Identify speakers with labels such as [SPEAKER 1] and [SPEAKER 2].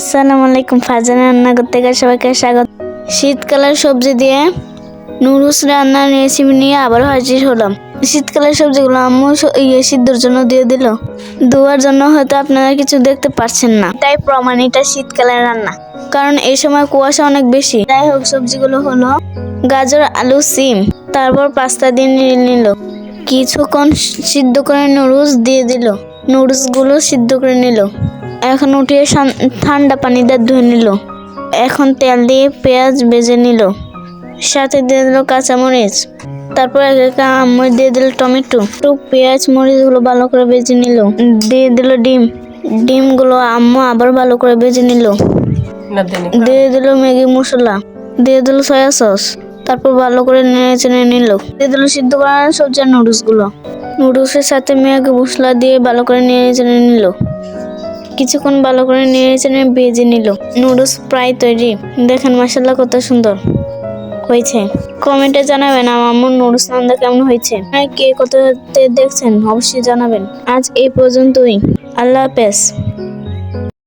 [SPEAKER 1] আসসালামু আলাইকুম, ফারজানা রান্না করতে গেলে সবাইকে স্বাগত। শীতকালের সবজি দিয়ে নুডলস রান্নার রেসিপি নিয়ে আবার হাজির হলাম। শীতকালের সবজিগুলো আম্মু ইয়ে সিদ্ধর জন্য দিয়ে দিল। ধোয়ার জন্য হয়তো আপনারা কিছু দেখতে পাচ্ছেন না। তাই প্রমাণ, এটা শীতকালের রান্না। কারণ এই সময় কুয়াশা অনেক বেশি। যাই হোক, সবজিগুলো হলো গাজর, আলু, সিম। তারপর পাস্তা দিয়ে নিল। কিছুক্ষণ সিদ্ধ করে নুডলস দিয়ে দিল। নুডলসগুলো সিদ্ধ করে নিল। এখন উঠিয়ে ঠান্ডা পানি দিয়ে ধুয়ে নিল। এখন তেল দিয়ে পেঁয়াজ ভেজে নিল। সাথে দিয়ে দিল কাঁচামরিচ। তারপর এক একা আম্মু দিয়ে দিল টমেটো। একটু পেঁয়াজ মরিচগুলো ভালো করে ভেজে নিল। দিয়ে দিল ডিম। ডিমগুলো আম্মু আবার ভালো করে ভেজে নিল। দিয়ে দিল ম্যাগি মশলা। দিয়ে দিল সয়া সস। তারপর ভালো করে নেড়ে চেড়ে নিল। দিয়ে দিল সিদ্ধ করা সবজি আর নুডলসগুলো। নুডলসের সাথে ম্যাগি মশলা দিয়ে ভালো করে নেড়ে চেড়ে নিল। কিছুক্ষণ ভালো করে নেড়ে ভেজে নিল। নুডলস প্রায় তৈরি। দেখেন মাসাল্লাহ কত সুন্দর হয়েছে। কমেন্টে জানাবেন আমার নুডলস রান্না কেমন হয়েছে। হ্যাঁ কে কত দেখছেন, অবশ্যই জানাবেন। আজ এই পর্যন্তই। আল্লাহ হাফেজ।